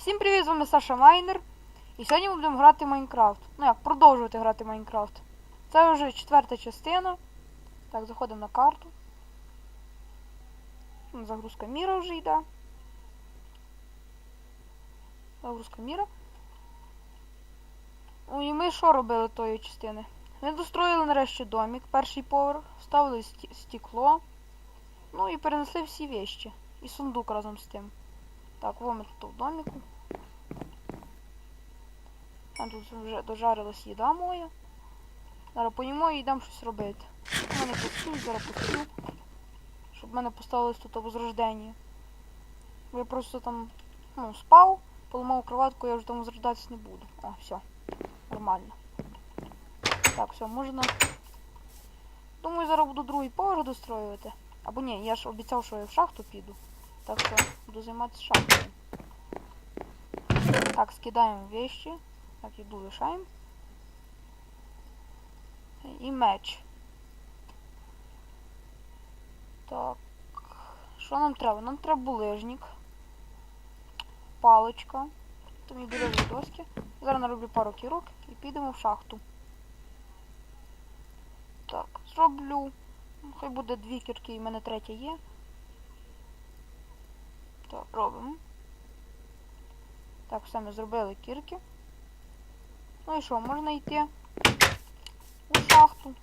Всім привіт, з вами Саша Майнер. І сьогодні ми будемо грати Майнкрафт. Ну як, продовжувати грати Майнкрафт. Це вже четверта частина. Так, заходимо на карту. Загрузка міра вже йде. Загрузка міра. Ну і ми що робили тої частини? Ми достроїли нарешті домик, перший поверх, вставили стекло. Ну і перенесли всі вещи. І сундук разом з тим. Так, во ми тут в домику. Там тут вже дожарилась їда моя. Зараз поїмо і йдемо щось робити. У мене посу, зараз посу. Щоб в мене поставилось тут возрождення. Я просто там ну, спав, поламав кроватку, я вже там возрождатися не буду. О, все. Нормально. Так, все, можна. Думаю, зараз буду другий поверх достроювати. Або ні, я ж обіцяв, що я в шахту піду. Так що буду займатися шахтою. Так, скидаємо вещи. Так, їду лишаємо. І меч. Так. Що нам треба? Нам треба булижник. Паличка. Там і дерев'яні доски. Зараз нароблю пару кірок і підемо в шахту. Так, зроблю. Хай буде дві кірки, і в мене третя є. Так, робимо. Так, все ми зробили кірки. Ну і що, можна йти у шахту.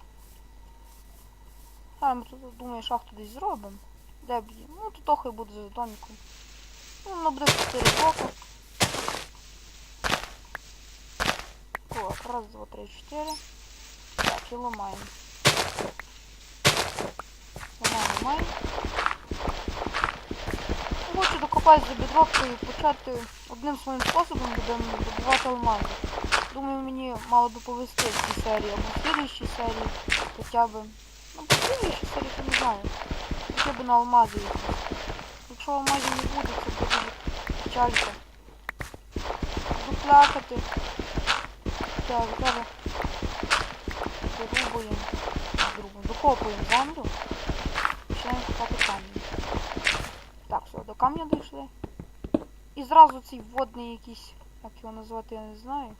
Зараз ми тут, думаю, шахту десь зробимо. Де б її? Ну, тут хай буде за домиком. Ну, воно буде 4 блоки. Раз, два, три, чотири. Так, і ламаємо. Ламаємо, ламаємо. Хочу докопатися до бідровки і почати одним своїм способом будемо добувати алмази. Думаю, мені мало би повести в цій серії, або в слідчій серії хоча б. Ну, по слідчій серії то не знаю. Хоча б на алмази якісь. Якщо алмазів не буде, це буде печалька. Буду. Так, зараз вирубуємо, докопуємо землю. Починаємо копати камінь. Камня дійшли. І зразу цей водний якийсь, як його назвати, я не знаю.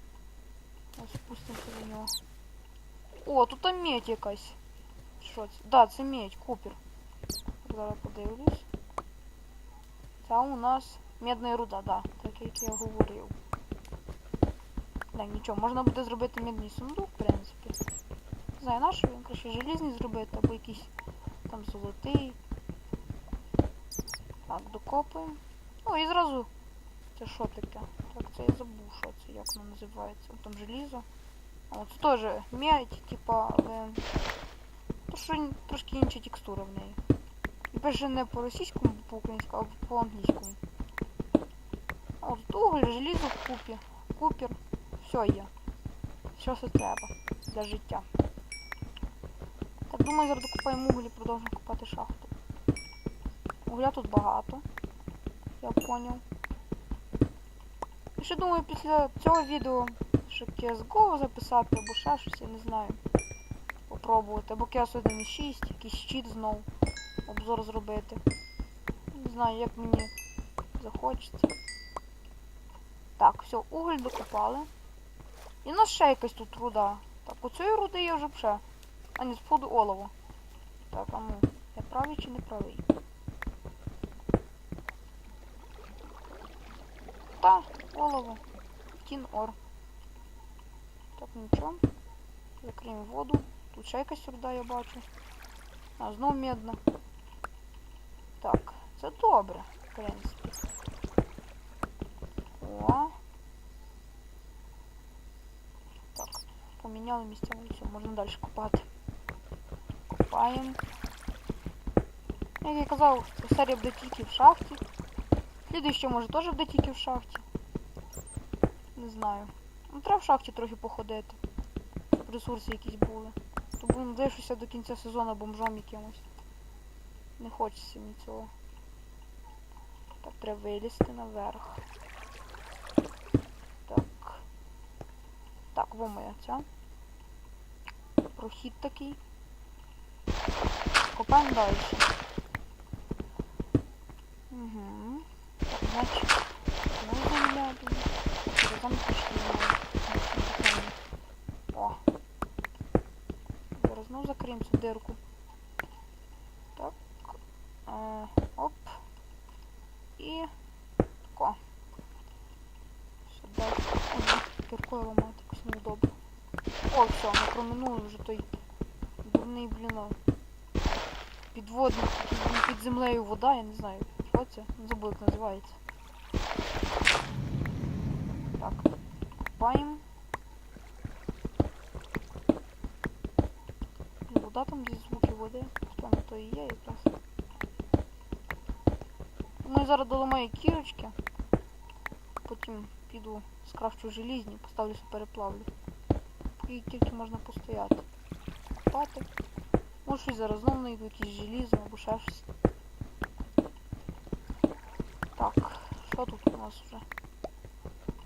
Ось спустимося до нього. О, тут там медь якась. Що це? Да, це медь, купер. Зараз подивлюсь. Це у нас медна руда, да, так як я говорив. Да, нічого, можна буде зробити медний сундук, в принципі. Не знаю, наш він краще желізний зробити, або якийсь там золотий. Так, докопуємо. Ну і зразу. Це що таке? Так, це я забув, що це, як воно називається. От Там желізо. От це теж медь, типа, але. То що трошки інша текстура в неї. І пише не по-російському, по-українському, а по-англійському. От уголь, желізо в купі. Купер. Все є. Все, що треба для життя. Так, думаю, зараз докопаємо уголь і продовжимо копати шахту. Угля тут багато. Я поняв. Ще думаю, після цього відео ще CSGO записати або ще щось, я не знаю. Попробувати. Або CS 1.6, якийсь щит знов. Обзор зробити. Не знаю, як мені захочеться. Так, все, уголь докопали. І в нас ще якась тут руда. Так, оцієї руди я вже вже. А ні, споду олово. Так, а ну, я правий чи не правий? Та, олово. Тін ор. Так, нічого. Закриємо воду. Тут ще якась руда я бачу. А, знов медна. Так, це добре, в принципі. О. Так, поміняли місцями і все, можна далі копати. Копаємо. Як я казав, ця серія буде тільки в шахті. Слідуюча може теж буде тільки в шахті. Не знаю. Ну, треба в шахті трохи походити. Ресурси якісь були. То будемо дивитися до кінця сезону бомжом якимось. Не хочеться мені цього. Так, треба вилізти наверх. Так. Так, во моя ця. Прохід такий. Копаємо далі. Угу. Так, значить, ну земля, там пішли. О. Зараз знову закриємо цю дирку. Так. Е, оп. І. Ко. Сюди. Ой, кіркою ламати якось неудобно. О, все, ми проминули вже той дурний, блін, підводний, під землею вода, я не знаю, що це, не забув, називається. Так, копаємо. Блін, Вода там десь звуки води, там то і є якраз. Ну і зараз доламаю кірочки. Потім піду скрафчу желізні, поставлюся переплавлю. І тільки можна постояти. Копати. Може щось зараз знову знайду якісь желізо або ще щось. Так, що тут у нас вже?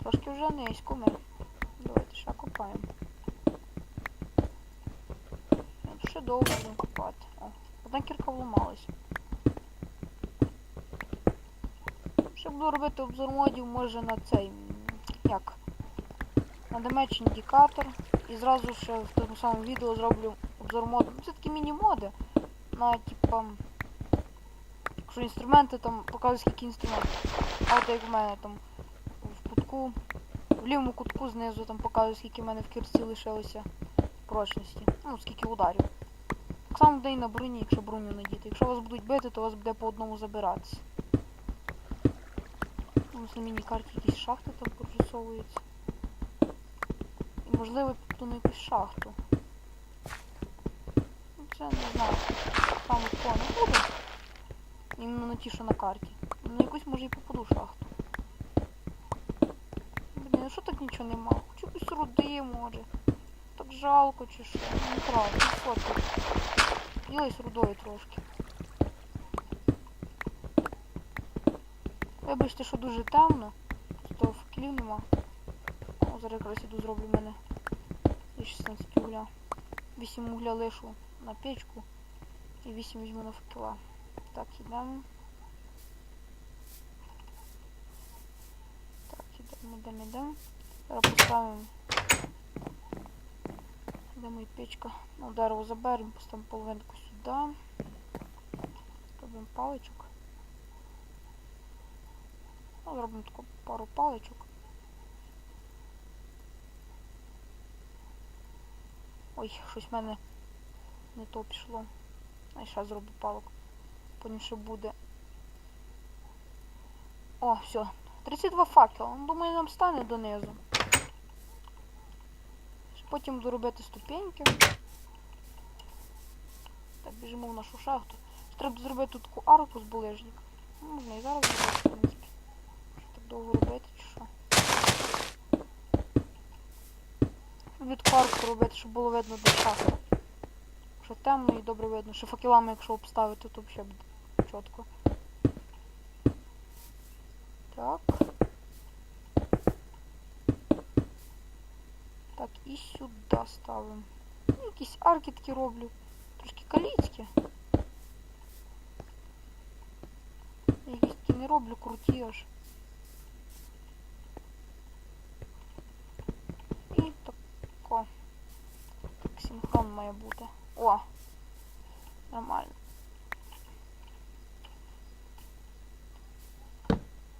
Трошки вже низько ми. Давайте ще копаємо. Ще довго будемо копати. О, одна кірка вламалась. Ще буду робити обзор модів, може на цей. Як? На Damage індикатор. І зразу ще в тому самому відео зроблю обзор моду. Ну, Це такі міні-моди. На типа. Якщо інструменти там показую скільки інструментів. А от як в мене там кутку, в лівому кутку знизу там показую, скільки в мене в кірці лишилося прочності. Ну, скільки ударів. Так само буде і на броні, якщо броню надіти. Якщо вас будуть бити, то вас буде по одному забиратися. На міні-карті якісь шахти там прорисовуються. І можливо піду на якусь шахту. Ну, Це не знаю. Там хто не буде. Іменно на ті, що на карті. На якусь може і попаду шахту. Нічого нема? Хочу якусь руди, може. Так жалко чи що. Ну, Не ну що ти? Ділись рудою трошки. Вибачте, що дуже темно. Просто факелів нема. О, зараз якраз іду зроблю в мене. Є 16 угля. 8 угля лишу на печку. І 8 візьму на факела. Так, ідемо. Так, ідемо, ідемо, ідемо. Поставимо. Де моя печка? Ну, дерево заберемо, поставимо половинку сюди. Робимо паличок. Ну, зробимо таку пару паличок. Ой, щось в мене не то пішло. А ще зроблю палок. Потім ще буде. О, все. 32 факела. Ну, думаю, нам стане донизу. Потім буду робити ступеньки. Так, біжимо в нашу шахту. Треба зробити тут таку арку з булижника. Ну, Можна і зараз зробити, в принципі. Так довго робити, чи що? Від робити, щоб було видно до шахти. Що темно і добре видно. Що факелами, якщо обставити, то взагалі буде чітко. Так, і ставимо. Ну, Якісь арки такі роблю. Трошки каліцькі. Якісь не роблю круті аж. І тако. Так синхрон має бути. О! Нормально.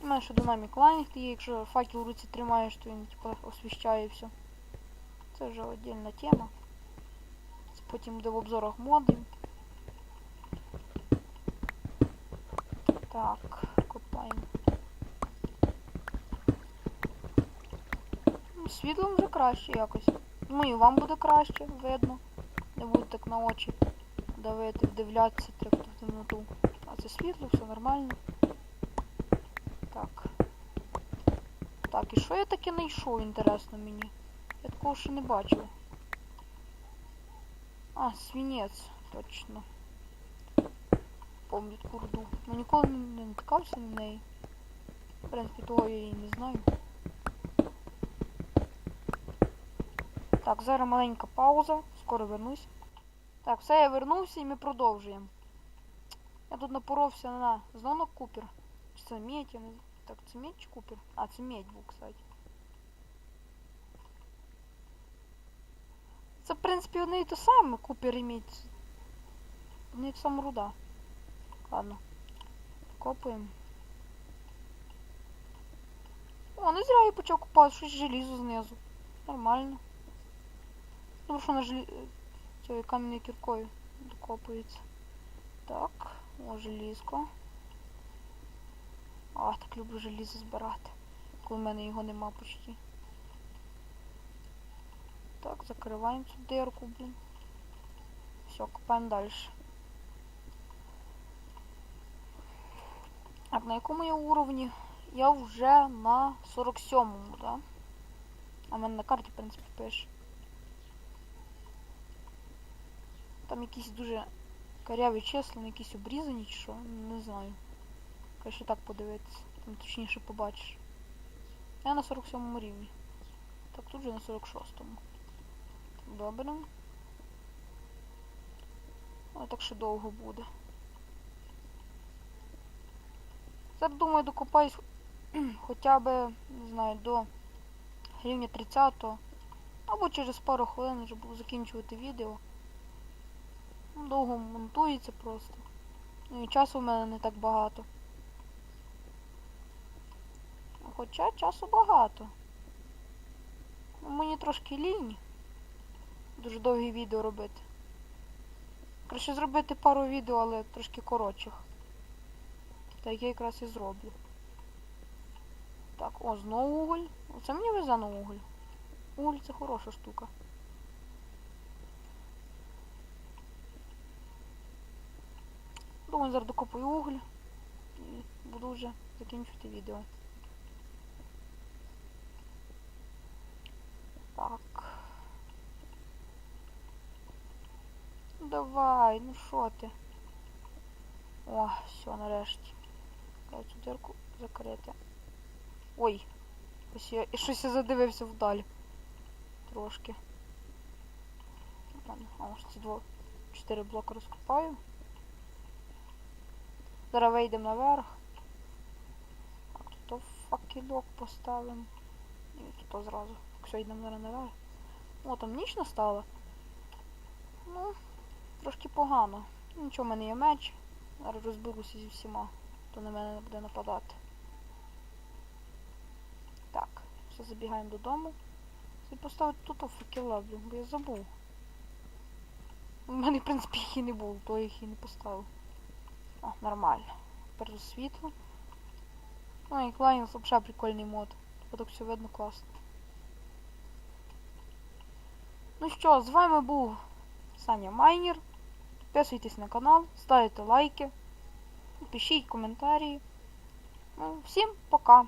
У мене ще динамік лайнінг є, якщо факел в руці тримаєш, то він типа освіщає все. Це вже отдельна тема. Потім буде в обзорах модів. Так, копаємо. Ну, Світлом вже краще якось. Ну і вам буде краще, видно. Не буде так на очі давити, вдивлятися треба в темноту. А це світло, все нормально. Так. Так, і що я таке знайшов, інтересно мені? Я такого ще не бачив. А, свинець, точно. Помню таку руду. Ну ніколи не, не натикався на неї. В принципі, того я її не знаю. Так, зараз маленька пауза, скоро вернусь. Так, все, я вернувся і ми продовжуємо. Я тут напоровся на знову на купер. Чи це медь, я не знаю. Так, це медь чи купер? А, це медь був, кстати. Принципі, одне і те саме, купер і і те саме руда. Ладно. Копаємо. О, не зря я почав купати, щось желізо знизу. Нормально. Добре, що на желі... цією кам'яною кіркою докопується. Так, о, желізко. А, так люблю желізо збирати. Коли в мене його нема почти. Так, закриваємо цю дирку, блін. Все, копаємо далі. Так, на якому я уровні? Я вже на 47-му, да? А в мене на карті, в принципі, пише. Там якісь дуже каряві числа, якісь обрізані чи що, не знаю. Краще так подивитися, там точніше побачиш. Я на 47 рівні. Так, тут же на 46-му. Добре. Але так ще довго буде. Зараз думаю докопаюсь хоча б, не знаю, до рівня 30-го. Або через пару хвилин вже буду закінчувати відео. Ну, Довго монтується просто. Ну і часу в мене не так багато. Хоча часу багато. Мені трошки лінь. Дуже довгі відео робити. Краще зробити пару відео, але трошки коротших. Так я якраз і зроблю. Так, о, знову уголь. Оце мені везе на уголь. Уголь це хороша штука. Думаю, зараз докопаю уголь і буду вже закінчувати відео. Так. Ну давай, ну що ти? О, все, нарешті. Треба цю дірку закрити. Ой, ось я щось я задивився вдалі. Трошки. А ось ці два чотири блоки розкопаю. Зараз вийдемо наверх. Так, тут факелок поставимо. І тут зразу. Якщо йдемо зараз наверх. О, там ніч настала. Ну, трошки погано. Нічого, в мене є меч. Зараз розберуся зі всіма, хто на мене не буде нападати. Так, все, забігаємо додому. І поставити тут факела, блін, бо я забув. У мене, в принципі, їх і не було, то я їх і не поставив. О, нормально. Тепер світло. Ну і Клайнс взагалі прикольний мод. Бо так все видно класно. Ну що, з вами був Саня Майнер. Підписуйтесь на канал, ставте лайки, пишіть коментарі. Ну, всім пока!